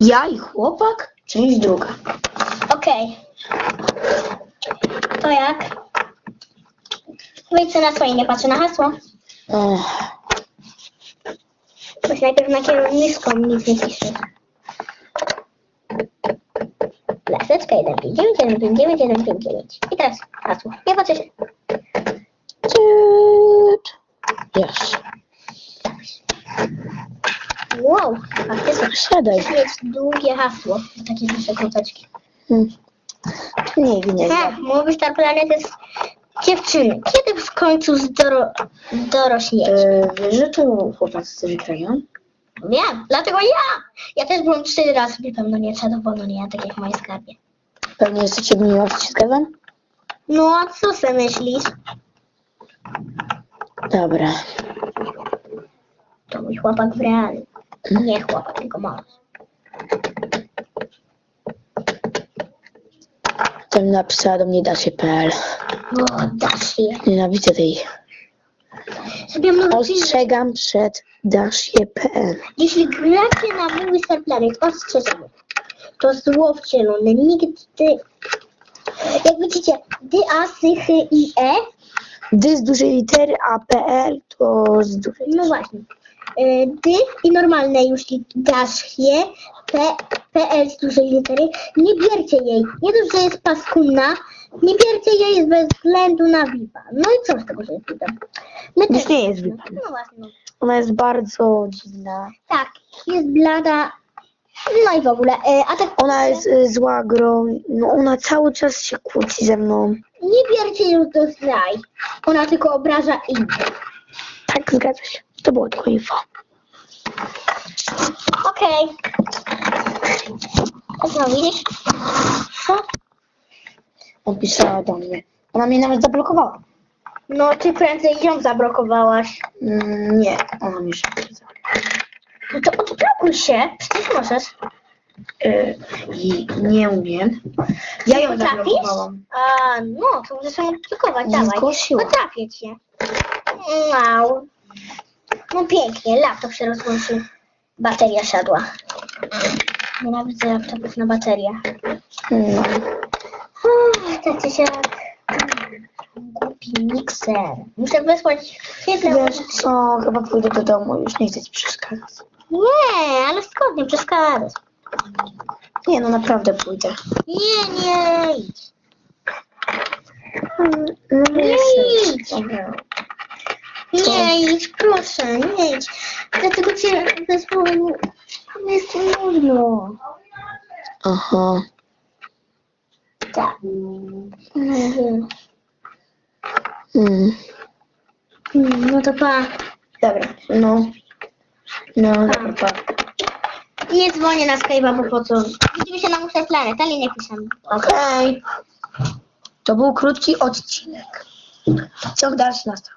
Ja i chłopak? Część druga. Okej. To jak? Wejdź na swoje, nie patrzę na hasło. Ech, Bo się najpierw na kierowniską nic nie pisze. Laseczka 159, 159, 159. I teraz hasło. Nie patrzę się. ciut. Wow, faktycznie. Siadaj. Mieć długie hasło. Takie duże kropeczki. Hmm. Nie, nie. Ech, mówisz tak planet jest... Dziewczyny, kiedy w końcu zdoro... dorośniecie? E, tu chłopacy też grają? Wiem, dlatego ja! Ja też byłem trzy razy pewno niezadowolona, nie tak jak w mojej skarbie. Pewnie jesteście miła, czy się zgadzam? No a co sobie myślisz? Dobra. To mój chłopak w realu. Nie chłopak, tylko mąż. Tam napisała do mnie dasie.pl. O, dasz je. Nienawidzę tej. Ostrzegam przed dasie.pl. Jeśli gracie na mój Star Planet, ostrzegam. To zło wcielone. Nigdy... Jak widzicie, dy, a, sy, chy i e. Dy z dużej litery, a PL to z dużej No właśnie. Dy i normalne już dasz je. P, PL z dużej litery. Nie bierzcie jej. Nie dość, że jest paskudna. Nie bierzcie jej bez względu na VIP-a. No i co z tego, że jest VIP-a? My Już też- nie jest VIP-a. No właśnie. no. Ona jest bardzo dziwna. Tak, jest blada. No i w ogóle. E, a tak Ona jest y, zła grą. No ona cały czas się kłóci ze mną. nie bierzcie już do zraj. Ona tylko obraża innych. Tak, zgadza się. To było tylko info. Okej. A co widzisz? Co? Odpisała do mnie. Ona mnie nawet zablokowała. No ty prędzej ją zablokowałaś. Mm, nie, ona mnie szybko No to odblokuj się. Przecież możesz. y, I nie umiem. Ja ją Potrafisz? zablokowałam. A, no, to możesz ją odblokować. Nie Dawaj. zgłosiła. Potrafię cię. Wow. No pięknie, laptop się rozłączył. Bateria siadła. Nienawidzę laptopów na baterię. Mm. Tak czy siak. Głupi mikser. Muszę wysłać chwilę. Wiesz co, chyba pójdę do domu, już nie chcę ci przeszkadzać. Nie, ale skąd nie przeszkadzasz? Nie no, naprawdę pójdę. Nie, nie idź. No Nie chcę. idź. Nie idź, proszę, nie idź. Dlatego cię wezwałem. Jest nudno. Aha. Tak. No wiem. Mm. Hmm, No to pa. Dobra, no. No, dobra, pa. Nie dzwonię na Skype'a, bo po co? Widzimy się na muszę planet, ale nie piszemy. Okej. To był krótki odcinek. Ciąg dalszy nastał.